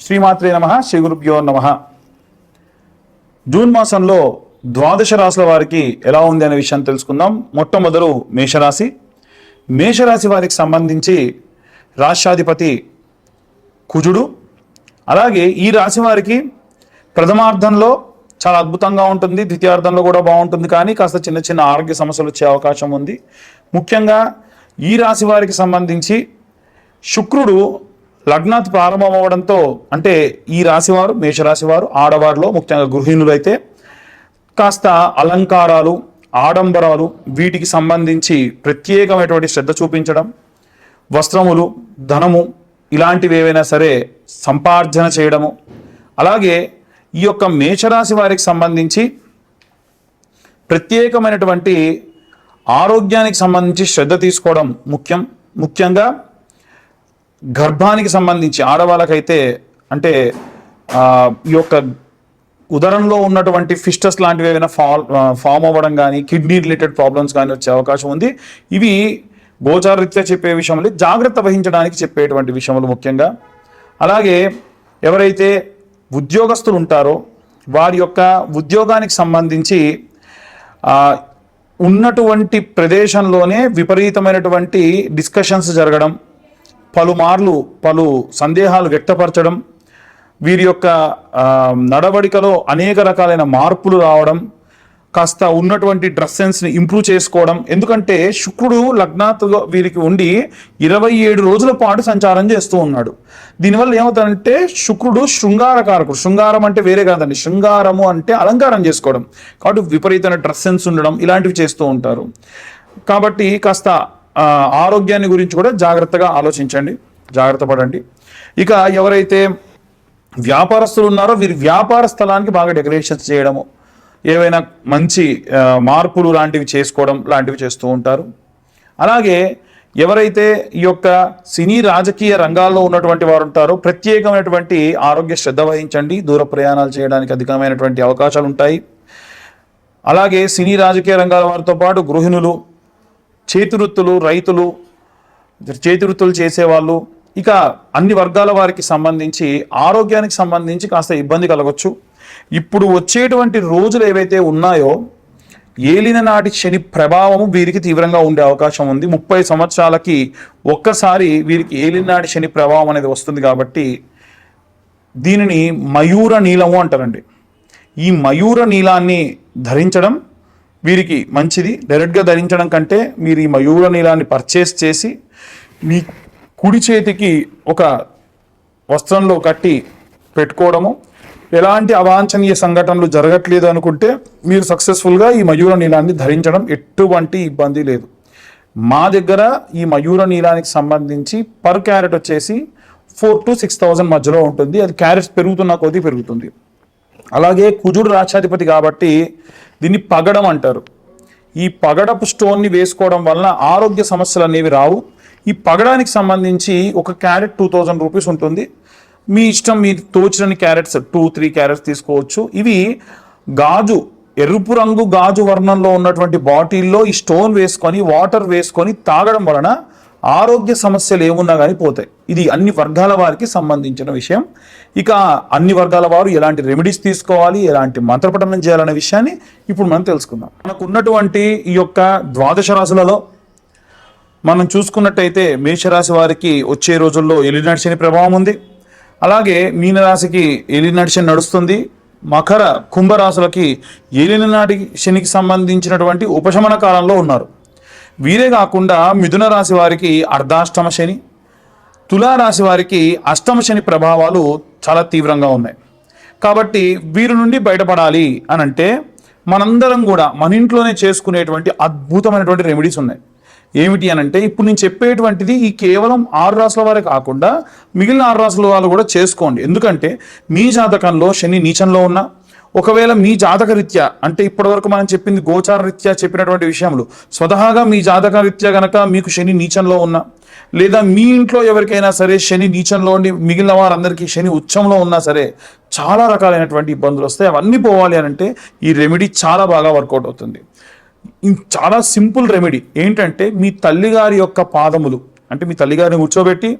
శ్రీమాత్రే నమ శ్రీ గురుభ్యో నమ. జూన్ మాసంలో ద్వాదశ రాశుల వారికి ఎలా ఉంది అనే విషయాన్ని తెలుసుకుందాం. మొట్టమొదలు మేషరాశి. మేషరాశి వారికి సంబంధించి రాష్ట్రాధిపతి కుజుడు. అలాగే ఈ రాశి వారికి ప్రథమార్థంలో చాలా అద్భుతంగా ఉంటుంది. ద్వితీయార్థంలో కూడా బాగుంటుంది. కానీ కాస్త చిన్న చిన్న ఆరోగ్య సమస్యలు వచ్చే అవకాశం ఉంది. ముఖ్యంగా ఈ రాశి వారికి సంబంధించి శుక్రుడు లగ్నాత్ ప్రారంభం అవ్వడంతో అంటే ఈ రాశివారు మేషరాశివారు ఆడవారిలో ముఖ్యంగా గృహిణులు అయితే కాస్త అలంకారాలు ఆడంబరాలు వీటికి సంబంధించి ప్రత్యేకమైనటువంటి శ్రద్ధ చూపించడం వస్త్రములు ధనము ఇలాంటివి ఏవైనా సరే సంపార్జన చేయడము. అలాగే ఈ యొక్క మేషరాశి వారికి సంబంధించి ప్రత్యేకమైనటువంటి ఆరోగ్యానికి సంబంధించి శ్రద్ధ తీసుకోవడం ముఖ్యం. ముఖ్యంగా గర్భానికి సంబంధించి ఆడవాళ్ళకైతే అంటే ఈ యొక్క ఉదరంలో ఉన్నటువంటి ఫిస్టస్ లాంటివి ఏమైనా ఫాల్ ఫామ్ అవ్వడం కానీ కిడ్నీ రిలేటెడ్ ప్రాబ్లమ్స్ కానీ వచ్చే అవకాశం ఉంది. ఇవి గోచారరీత్యా చెప్పే విషయంలో జాగ్రత్త వహించడానికి చెప్పేటువంటి విషయములు ముఖ్యంగా. అలాగే ఎవరైతే ఉద్యోగస్తులు ఉంటారో వారి యొక్క ఉద్యోగానికి సంబంధించి ఉన్నటువంటి ప్రదేశంలోనే విపరీతమైనటువంటి డిస్కషన్స్ జరగడం పలుమార్లు పలు సందేహాలు వ్యక్తపరచడం వీరి యొక్క నడవడికలో అనేక రకాలైన మార్పులు రావడం కాస్త ఉన్నటువంటి డ్రెస్ సెన్స్ని ఇంప్రూవ్ చేసుకోవడం. ఎందుకంటే శుక్రుడు లగ్నాత్లో వీరికి ఉండి ఇరవై ఏడు రోజుల పాటు సంచారం చేస్తూ ఉన్నాడు. దీనివల్ల ఏమవుతుందంటే శుక్రుడు శృంగారకారకుడు. శృంగారం అంటే వేరే కాదండి శృంగారము అంటే అలంకారం చేసుకోవడం. కాబట్టి విపరీతమైన డ్రెస్ సెన్స్ ఉండడం ఇలాంటివి చేస్తూ ఉంటారు. కాబట్టి కాస్త ఆరోగ్యాన్ని గురించి కూడా జాగ్రత్తగా ఆలోచించండి. జాగ్రత్త పడండి. ఇక ఎవరైతే వ్యాపారస్తులు ఉన్నారో వీరి వ్యాపార స్థలానికి బాగా డెకరేషన్స్ చేయడము ఏవైనా మంచి మార్పులు లాంటివి చేసుకోవడం లాంటివి చేస్తూ ఉంటారు. అలాగే ఎవరైతే ఈ యొక్క సినీ రాజకీయ రంగాల్లో ఉన్నటువంటి వారు ఉంటారో ప్రత్యేకమైనటువంటి ఆరోగ్య శ్రద్ధ వహించండి. దూర ప్రయాణాలు చేయడానికి అధికమైనటువంటి అవకాశాలు ఉంటాయి. అలాగే సినీ రాజకీయ రంగాల వారితో పాటు గృహిణులు చేతివృత్తులు రైతులు చేతివృత్తులు చేసేవాళ్ళు ఇక అన్ని వర్గాల వారికి సంబంధించి ఆరోగ్యానికి సంబంధించి కాస్త ఇబ్బంది కలగవచ్చు ఇప్పుడు వచ్చేటువంటి రోజులు ఏవైతే ఉన్నాయో ఏలిన నాటి శని ప్రభావము వీరికి తీవ్రంగా ఉండే అవకాశం ఉంది. ముప్పై సంవత్సరాలకి ఒక్కసారి వీరికి ఏలిన నాటి శని ప్రభావం అనేది వస్తుంది కాబట్టి దీనిని మయూర నీలము అంటారండి. ఈ మయూర నీలాన్ని ధరించడం వీరికి మంచిది. డైరెక్ట్గా ధరించడం కంటే మీరు ఈ మయూర నీలాన్ని పర్చేస్ చేసి మీ కుడి చేతికి ఒక వస్త్రంలో కట్టి పెట్టుకోవడము. ఎలాంటి అవాంఛనీయ సంఘటనలు జరగట్లేదు అనుకుంటే మీరు సక్సెస్ఫుల్గా ఈ మయూర నీలాన్ని ధరించడం ఎటువంటి ఇబ్బంది లేదు. మా దగ్గర ఈ మయూర నీలానికి సంబంధించి పర్ క్యారెట్ వచ్చేసి ఫోర్ టు సిక్స్ థౌజండ్ మధ్యలో ఉంటుంది. అది క్యారెట్స్ పెరుగుతున్న కొద్దీ పెరుగుతుంది. అలాగే కుజుడు రాక్షాధిపతి కాబట్టి దీన్ని పగడం అంటారు. ఈ పగడపు స్టోన్ని వేసుకోవడం వలన ఆరోగ్య సమస్యలు అనేవి రావు. ఈ పగడానికి సంబంధించి ఒక క్యారెట్ టూ థౌజండ్ రూపీస్ ఉంటుంది. మీ ఇష్టం మీరు తోచిన క్యారెట్స్ టూ త్రీ క్యారెట్స్ తీసుకోవచ్చు. ఇవి గాజు ఎరుపు రంగు గాజు వర్ణంలో ఉన్నటువంటి బాటిల్లో ఈ స్టోన్ వేసుకొని వాటర్ వేసుకొని తాగడం వలన ఆరోగ్య సమస్యలు ఏమున్నా కానీ పోతాయి. ఇది అన్ని వర్గాల వారికి సంబంధించిన విషయం. ఇక అన్ని వర్గాల వారు ఎలాంటి రెమెడీస్ తీసుకోవాలి ఎలాంటి మంత్రపఠనం చేయాలనే విషయాన్ని ఇప్పుడు మనం తెలుసుకుందాం. మనకు ఉన్నటువంటి ఈ యొక్క ద్వాదశ రాశులలో మనం చూసుకున్నట్టయితే మేషరాశి వారికి వచ్చే రోజుల్లో ఎలినాటి శని ప్రభావం ఉంది. అలాగే మీనరాశికి ఎలినాటి శని నడుస్తుంది. మకర కుంభరాశులకి ఏలినాటి శనికి సంబంధించినటువంటి ఉపశమన కాలంలో ఉన్నారు. వీరే కాకుండా మిథున రాశి వారికి అర్ధాష్టమ శని తులారాశి వారికి అష్టమ శని ప్రభావాలు చాలా తీవ్రంగా ఉన్నాయి. కాబట్టి వీరి నుండి బయటపడాలి అని అంటే మనందరం కూడా మన ఇంట్లోనే చేసుకునేటువంటి అద్భుతమైనటువంటి రెమెడీస్ ఉన్నాయి. ఏమిటి అని అంటే ఇప్పుడు నేను చెప్పేటువంటిది ఈ కేవలం ఆరు రాసుల వారే కాకుండా మిగిలిన ఆరు రాసుల వాళ్ళు కూడా చేసుకోండి. ఎందుకంటే మీ జాతకంలో శని నీచంలో ఉన్నా ఒకవేళ మీ జాతక రీత్యా అంటే ఇప్పటివరకు మనం చెప్పింది గోచార రీత్యా చెప్పినటువంటి విషయంలో స్వతహాగా మీ జాతక రీత్యా గనక మీకు శని నీచంలో ఉన్నా లేదా మీ ఇంట్లో ఎవరికైనా సరే శని నీచంలో ఉండి మిగిలిన వారందరికీ శని ఉచ్చంలో ఉన్నా సరే చాలా రకాలైనటువంటి ఇబ్బందులు వస్తాయి. అవన్నీ పోవాలి అని అంటే ఈ రెమెడీ చాలా బాగా వర్కౌట్ అవుతుంది. చాలా సింపుల్ రెమెడీ ఏంటంటే మీ తల్లిగారి యొక్క పాదములు అంటే మీ తల్లిగారిని కూర్చోబెట్టి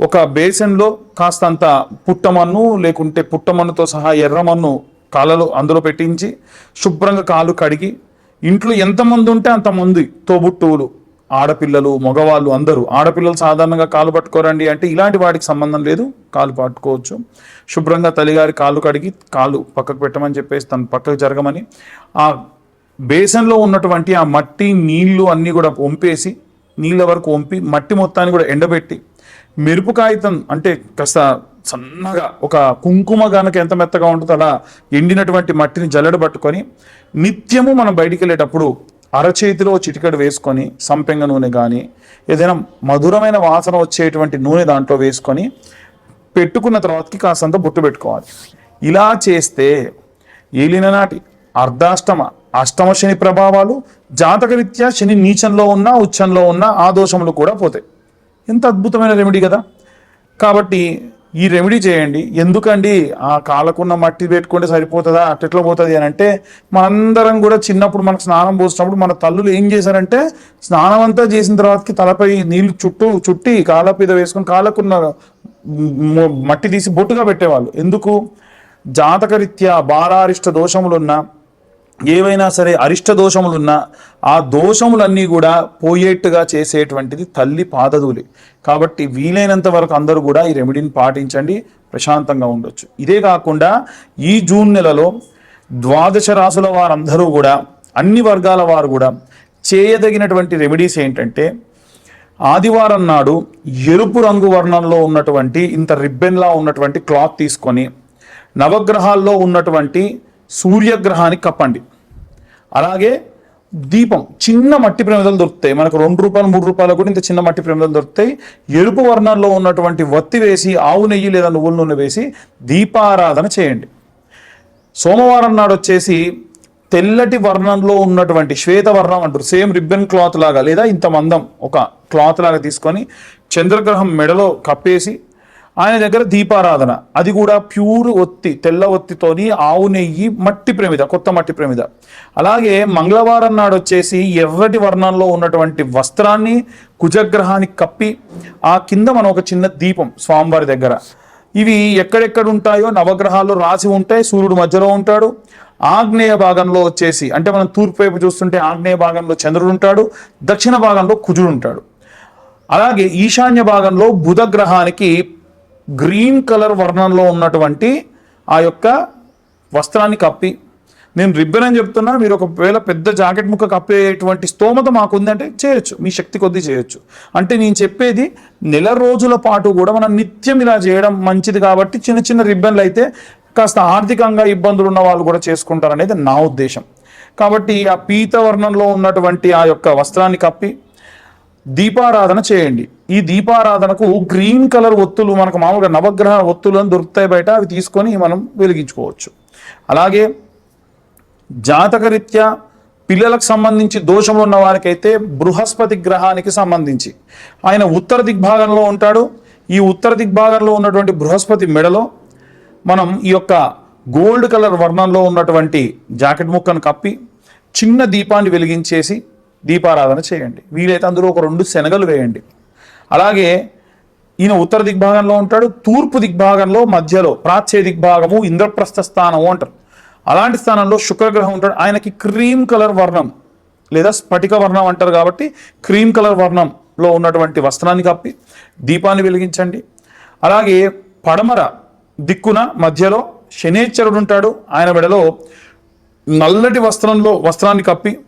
ఒక బేసన్లో కాస్తంత పుట్టమన్ను లేకుంటే పుట్టమన్నుతో సహా ఎర్రమన్ను కాళ్ళలో అందులో పెట్టించి శుభ్రంగా కాలు కడిగి ఇంట్లో ఎంతమంది ఉంటే అంతమంది తోబుట్టువులు ఆడపిల్లలు మగవాళ్ళు అందరూ. ఆడపిల్లలు సాధారణంగా కాలు పట్టుకోరండి అంటే ఇలాంటి వాటికి సంబంధం లేదు. కాలు పట్టుకోవచ్చు. శుభ్రంగా తల్లిగారి కాలు కడిగి కాలు పక్కకు పెట్టమని చెప్పేసి తను పక్కకు జరగమని ఆ బేసన్లో ఉన్నటువంటి ఆ మట్టి నీళ్ళు అన్నీ కూడా వంపేసి నీళ్ళ వరకు వంపి మట్టి మొత్తాన్ని కూడా ఎండబెట్టి మెరుపు కాగితం అంటే కాస్త సన్నగా ఒక కుంకుమ గనక ఎంత మెత్తగా ఉంటుందో అలా ఎండినటువంటి మట్టిని జల్లెడ పట్టుకొని నిత్యము మనం బయటికి వెళ్ళేటప్పుడు అరచేతిలో చిటికెడు వేసుకొని సంపెంగ నూనె కానీ ఏదైనా మధురమైన వాసన వచ్చేటువంటి నూనె దాంట్లో వేసుకొని పెట్టుకున్న తర్వాతకి కాసంత బొట్టు పెట్టుకోవాలి. ఇలా చేస్తే ఏలిన నాటి అర్ధాష్టమ అష్టమ శని ప్రభావాలు జాతకరీత్యా శని నీచంలో ఉన్నా ఉచ్చంలో ఉన్నా ఆ దోషములు కూడా పోతాయి. ఎంత అద్భుతమైన రెమెడీ కదా. కాబట్టి ఈ రెమెడీ చేయండి. ఎందుకండి? ఆ కాలకున్న మట్టి పెట్టుకుంటే సరిపోతుందా? అట్లా పోతుంది అని అంటే మనందరం కూడా చిన్నప్పుడు మనకు స్నానం పోసినప్పుడు మన తల్లులు ఏం చేశారంటే స్నానం అంతా చేసిన తర్వాతకి తలపై నీళ్ళు చుట్టూ చుట్టి కాళ్ళ మీద వేసుకొని కాళ్ళకున్న మట్టి తీసి బొట్టుగా పెట్టేవాళ్ళు. ఎందుకు? జాతకరీత్యా బాలారిష్ట దోషములున్నా ఏవైనా సరే అరిష్ట దోషములున్నా ఆ దోషములన్నీ కూడా పోయేట్టుగా చేసేటువంటిది తల్లి పాదధూలి కాబట్టి వీలైనంత వరకు అందరూ కూడా ఈ రెమెడీని పాటించండి ప్రశాంతంగా ఉండొచ్చు. ఇదే కాకుండా ఈ జూన్ నెలలో ద్వాదశ రాసుల వారందరూ కూడా అన్ని వర్గాల వారు కూడా చేయదగినటువంటి రెమెడీస్ ఏంటంటే ఆదివారం నాడు ఎరుపు రంగు వర్ణంలో ఉన్నటువంటి ఇంత రిబ్బెన్లా ఉన్నటువంటి క్లాత్ తీసుకొని నవగ్రహాల్లో ఉన్నటువంటి సూర్యగ్రహానికి కప్పండి. అలాగే దీపం చిన్న మట్టి ప్రమిదలు దొరుకుతాయి. మనకు రెండు రూపాయలు మూడు రూపాయలు కూడా ఇంత చిన్న మట్టి ప్రమిదలు దొరుకుతాయి. ఎరుపు వర్ణంలో ఉన్నటువంటి వత్తి వేసి ఆవు నెయ్యి లేదా నువ్వుల నూనె వేసి దీపారాధన చేయండి. సోమవారం నాడు వచ్చేసి తెల్లటి వర్ణంలో ఉన్నటువంటి శ్వేత వర్ణం అంటారు. సేమ్ రిబ్బన్ క్లాత్ లాగా లేదా ఇంత మందం ఒక క్లాత్ లాగా తీసుకొని చంద్రగ్రహం మెడలో కప్పేసి ఆయన దగ్గర దీపారాధన. అది కూడా ప్యూర్ ఒత్తి తెల్ల ఒత్తితోని ఆవు నెయ్యి మట్టి ప్రమిద కొత్త మట్టి ప్రమిద. అలాగే మంగళవారం నాడు వచ్చేసి ఎర్రటి వర్ణంలో ఉన్నటువంటి వస్త్రాన్ని కుజగ్రహానికి కప్పి ఆ కింద మనం ఒక చిన్న దీపం స్వామివారి దగ్గర. ఇవి ఎక్కడెక్కడ ఉంటాయో నవగ్రహాల్లో రాసి ఉంటాయి సూర్యుడు మధ్యలో ఉంటాడు. ఆగ్నేయ భాగంలో వచ్చేసి అంటే మనం తూర్పు వైపు చూస్తుంటే ఆగ్నేయ భాగంలో చంద్రుడు ఉంటాడు దక్షిణ భాగంలో కుజుడు ఉంటాడు. అలాగే ఈశాన్య భాగంలో బుధ గ్రహానికి గ్రీన్ కలర్ వర్ణంలో ఉన్నటువంటి ఆ యొక్క వస్త్రాన్ని కప్పి నేను రిబ్బన్ అని చెప్తున్నా మీరు ఒకవేళ పెద్ద జాకెట్ ముక్క కప్పేటువంటి స్తోమత మాకు ఉందంటే చేయొచ్చు మీ శక్తి కొద్దీ చేయొచ్చు. అంటే నేను చెప్పేది నెల రోజుల పాటు కూడా మనం నిత్యం ఇలా చేయడం మంచిది కాబట్టి చిన్న చిన్న రిబ్బన్లు అయితే కాస్త ఆర్థికంగా ఇబ్బందులు ఉన్న వాళ్ళు కూడా చేసుకుంటారు అనేది నా ఉద్దేశం. కాబట్టి ఆ పీత వర్ణంలో ఉన్నటువంటి ఆ యొక్క వస్త్రాన్ని కప్పి దీపారాధన చేయండి. ఈ దీపారాధనకు గ్రీన్ కలర్ ఒత్తులు మనకు మామూలుగా నవగ్రహ ఒత్తులు అని దొరుకుతాయి బయట అవి తీసుకొని మనం వెలిగించుకోవచ్చు. అలాగే జాతకరీత్యా పిల్లలకు సంబంధించి దోషములు ఉన్న వారికైతే బృహస్పతి గ్రహానికి సంబంధించి. ఆయన ఉత్తర దిగ్భాగంలో ఉంటాడు. ఈ ఉత్తర దిగ్భాగంలో ఉన్నటువంటి బృహస్పతి మెడలో మనం ఈ యొక్క గోల్డ్ కలర్ వర్ణంలో ఉన్నటువంటి జాకెట్ ముక్కను కప్పి చిన్న దీపాన్ని వెలిగించేసి దీపారాధన చేయండి. వీలైతే అందులో ఒక రెండు శనగలు వేయండి. అలాగే ఈయన ఉత్తర దిగ్భాగంలో ఉంటాడు తూర్పు దిగ్భాగంలో మధ్యలో ప్రాచ్య దిగ్భాగము ఇంద్రప్రస్థ స్థానము అంటారు. అలాంటి స్థానంలో శుక్రగ్రహం ఉంటాడు. ఆయనకి క్రీమ్ కలర్ వర్ణం లేదా స్ఫటిక వర్ణం అంటారు కాబట్టి క్రీమ్ కలర్ వర్ణంలో ఉన్నటువంటి వస్త్రాన్ని కప్పి దీపాన్ని వెలిగించండి. అలాగే పడమర దిక్కున మధ్యలో శనేశ్వరుడు ఉంటాడు. ఆయన మెడలో నల్లటి వస్త్రంలో వస్త్రాన్ని కప్పి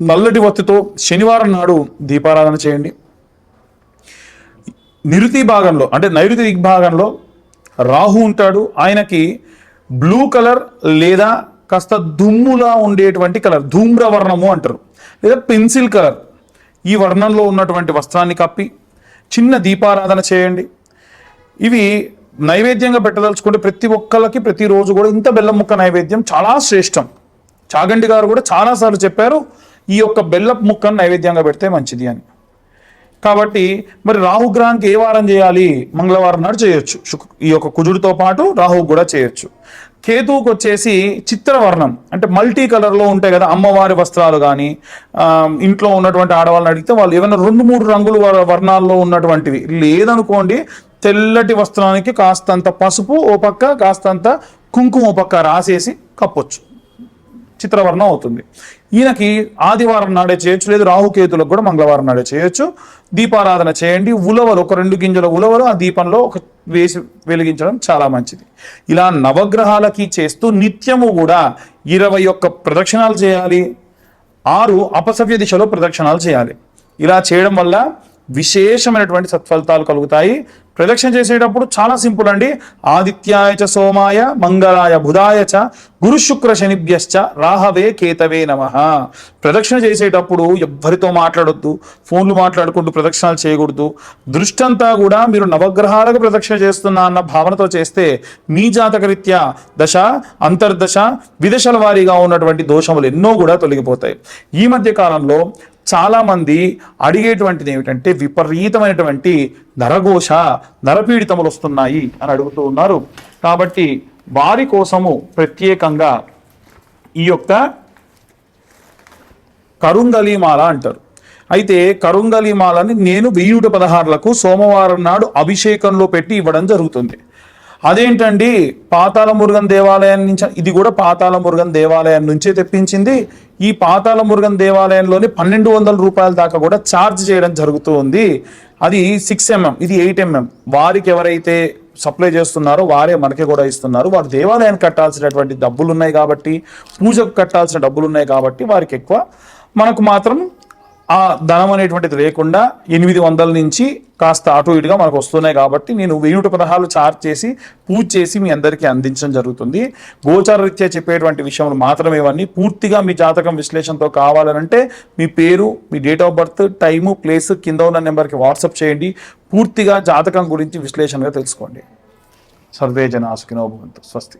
నల్లటి వత్తితో శనివారం నాడు దీపారాధన చేయండి. నిరుతి భాగంలో అంటే నైరుతి దిగ్భాగంలో రాహు ఉంటాడు. ఆయనకి బ్లూ కలర్ లేదా కాస్త దుమ్ములా ఉండేటువంటి కలర్ ధూమ్ర వర్ణము అంటారు. లేదా పెన్సిల్ కలర్. ఈ వర్ణంలో ఉన్నటువంటి వస్త్రాన్ని కప్పి చిన్న దీపారాధన చేయండి. ఇవి నైవేద్యంగా పెట్టదలుచుకుంటే ప్రతి ఒక్కళ్ళకి ప్రతిరోజు కూడా ఇంత బెల్లం ముక్క నైవేద్యం చాలా శ్రేష్టం. చాగంటి గారు కూడా చాలాసార్లు చెప్పారు ఈ యొక్క బెల్లపు ముక్కను నైవేద్యంగా పెడితే మంచిది అని. కాబట్టి మరి రాహుగ్రహానికి ఏ వారం చేయాలి? మంగళవారం నాడు చేయొచ్చు. ఈ యొక్క కుజుడితో పాటు రాహువు కూడా చేయొచ్చు. కేతువుకి వచ్చేసి చిత్రవర్ణం అంటే మల్టీ కలర్లో ఉంటాయి కదా అమ్మవారి వస్త్రాలు కానీ ఇంట్లో ఉన్నటువంటి ఆడవాళ్ళని అడిగితే వాళ్ళు ఏమైనా రెండు మూడు రంగులు వర్ణాల్లో ఉన్నటువంటివి. లేదనుకోండి తెల్లటి వస్త్రానికి కాస్తంత పసుపు ఓ పక్క కాస్తంత కుంకుమ ఓ పక్క రాసేసి కప్పొచ్చు. చిత్రవర్ణం అవుతుంది. ఈయనకి ఆదివారం నాడే చేయొచ్చు లేదు రాహుకేతులకు కూడా మంగళవారం నాడే చేయొచ్చు. దీపారాధన చేయండి. ఉలవలు ఒక రెండు గింజల ఉలవలు ఆ దీపంలో ఒక వేసి వెలిగించడం చాలా మంచిది. ఇలా నవగ్రహాలకి చేస్తూ నిత్యము కూడా ఇరవై ఒక్క ప్రదక్షిణాలు చేయాలి. ఆరు అపసవ్య దిశలో ప్రదక్షిణాలు చేయాలి. ఇలా చేయడం వల్ల విశేషమైనటువంటి సత్ఫలితాలు కలుగుతాయి. ప్రదక్షిణ చేసేటప్పుడు చాలా సింపుల్ అండి. ఆదిత్యాయ చ సోమాయ మంగళాయ బుధాయ చ గురు శుక్ర శనిభ్యశ్చ రాహవే కేతవే నమ. ప్రదక్షిణ చేసేటప్పుడు ఎవ్వరితో మాట్లాడొద్దు. ఫోన్లు మాట్లాడుకుంటూ ప్రదక్షిణాలు చేయకూడదు. దృష్టంతా కూడా మీరు నవగ్రహాలకు ప్రదక్షిణ చేస్తున్నా అన్న భావనతో చేస్తే మీ జాతకరీత్యా దశ అంతర్దశ విదశల వారీగా ఉన్నటువంటి దోషములు ఎన్నో కూడా తొలగిపోతాయి. ఈ మధ్య కాలంలో చాలామంది అడిగేటువంటిది ఏమిటంటే విపరీతమైనటువంటి నరఘోష నరపీడితములు వస్తున్నాయి అని అడుగుతూ ఉన్నారు. కాబట్టి వారి కోసము ప్రత్యేకంగా ఈ యొక్క కరుంగలీమాల అంటారు. అయితే కరుంగలీమాలని నేను వెయ్యూట పదహారులకు సోమవారం నాడు అభిషేకంలో పెట్టి ఇవ్వడం జరుగుతుంది. అదేంటండి? పాతాళ మురుగన్ దేవాలయం నుంచి ఇది కూడా పాతాళ మురుగన్ దేవాలయం నుంచే తెప్పించింది. ఈ పాతాళ మురుగన్ దేవాలయంలోని పన్నెండు వందల రూపాయల దాకా కూడా ఛార్జ్ చేయడం జరుగుతూ ఉంది. అది సిక్స్ ఎంఎం ఇది ఎయిట్ ఎంఎం వారికి ఎవరైతే సప్లై చేస్తున్నారో వారే మనకి కూడా ఇస్తున్నారు. వారు దేవాలయానికి కట్టాల్సినటువంటి డబ్బులు ఉన్నాయి కాబట్టి పూజకు కట్టాల్సిన డబ్బులు ఉన్నాయి కాబట్టి వారికి ఎక్కువ. మనకు మాత్రం ఆ ధనం అనేటువంటిది లేకుండా ఎనిమిది వందల నుంచి కాస్త అటు ఇటుగా మనకు వస్తున్నాయి కాబట్టి నేను వెయ్యి పదహారు చార్జ్ చేసి పూజ చేసి మీ అందరికీ అందించడం జరుగుతుంది. గోచార రీత్యా చెప్పేటువంటి విషయంలో మాత్రమే ఇవన్నీ పూర్తిగా మీ జాతకం విశ్లేషణతో కావాలనంటే మీ పేరు మీ date of birth time place కింద ఉన్న నెంబర్కి వాట్సాప్ చేయండి. పూర్తిగా జాతకం గురించి విశ్లేషణగా తెలుసుకోండి. సర్వే జన ఆసుకినో భవంతు. స్వస్తి.